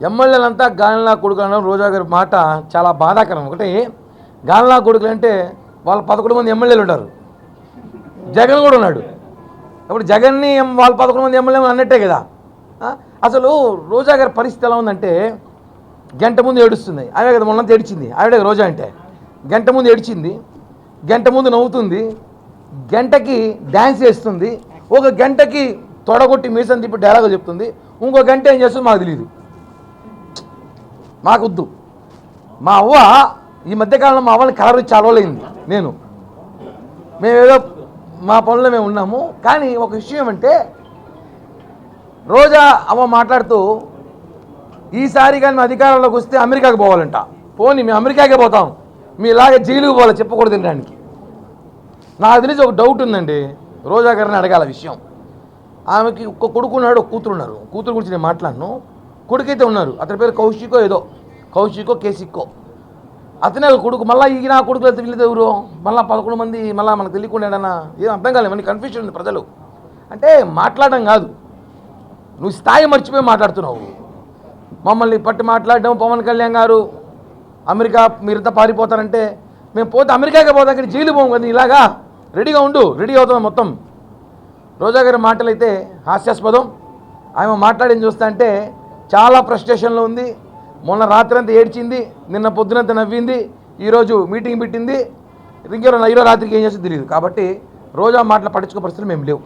ఎమ్మెల్యేలంతా గాలినా కొడుకులు అనడం రోజా గారి మాట చాలా బాధాకరం. ఒకటి గాలినా కొడుకులు అంటే వాళ్ళ పదకొండు మంది ఎమ్మెల్యేలు ఉంటారు. జగన్ కూడా ఉన్నాడు. ఇప్పుడు జగన్ని వాళ్ళ పదకొండు మంది ఎమ్మెల్యే అన్నట్టే కదా. అసలు రోజా గారి పరిస్థితి ఎలా ఉందంటే గంట ముందు ఏడుస్తుంది. ఆమె కదా మొన్నంత ఏడిచింది. ఆవిడ రోజా అంటే. గంట ముందు ఏడిచింది. గంట ముందు నవ్వుతుంది. గంటకి డ్యాన్స్ చేస్తుంది ఒక గంటకి తొడగొట్టి మీసం తిప్పి డైలాగ్ చెప్తుంది. ఇంకో గంట ఏం చేస్తుందో మాకు తెలియదు మాకొద్దు. మా అవ్వ ఈ మధ్యకాలంలో మా అవ్వని కలర్ ఇచ్చి అలవలేంది నేను. మేమేదో మా పనుల్లో మేము ఉన్నాము. కానీ ఒక విషయం ఏమంటే రోజా అవ్వ మాట్లాడుతూ ఈసారి కానీ మేము అధికారంలోకి వస్తే అమెరికాకి పోవాలంట. పోనీ మేము అమెరికాకే పోతాం. మీ ఇలాగే జైలుకి పోవాలి చెప్పకూడదు తినడానికి. నాకు తెలిసి ఒక డౌట్ ఉందండి. రోజా గారిని అడగాల విషయం. ఆమెకి ఒక్క కొడుకున్నాడు ఒక కూతురు ఉన్నారు. కూతురు గురించి నేను మాట్లాడను. కొడుకైతే ఉన్నారు. అతని పేరు కౌశికో ఏదో. కౌశికో కేసిక్కో అతనే కొడుకు మళ్ళీ ఈ నా కొడుకులు అయితే వీళ్ళది ఎవరు? మళ్ళీ పదకొండు మంది మళ్ళీ మనకు తెలియకుండా ఏం అర్థం కాలేదు మనకి కన్ఫ్యూషన్ ఉంది ప్రజలు. అంటే మాట్లాడడం కాదు. నువ్వు స్థాయి మర్చిపోయి మాట్లాడుతున్నావు. మమ్మల్ని పట్టి మాట్లాడడం పవన్ కళ్యాణ్ గారు. అమెరికా మీరంతా పారిపోతారంటే మేము పోతే అమెరికాకే పోతాం అక్కడ జైలు పోం కదా ఇలాగా? రెడీగా ఉండు రెడీ అవుతాం మొత్తం. రోజా గారి మాటలు అయితే హాస్యాస్పదం. ఆమె మాట్లాడింది చూస్తా అంటే చాలా ఫ్రస్ట్రేషన్లో ఉంది. మొన్న రాత్రి అంతా ఏడ్చింది నిన్న పొద్దునంతా నవ్వింది ఈరోజు మీటింగ్ పెట్టింది. ఇంకెవరో ఈరోజు రాత్రికి ఏం చేస్తుందో తెలియదు. కాబట్టి రోజా మాటలు పట్టించుకో పరిస్థితులు మేము లేవు.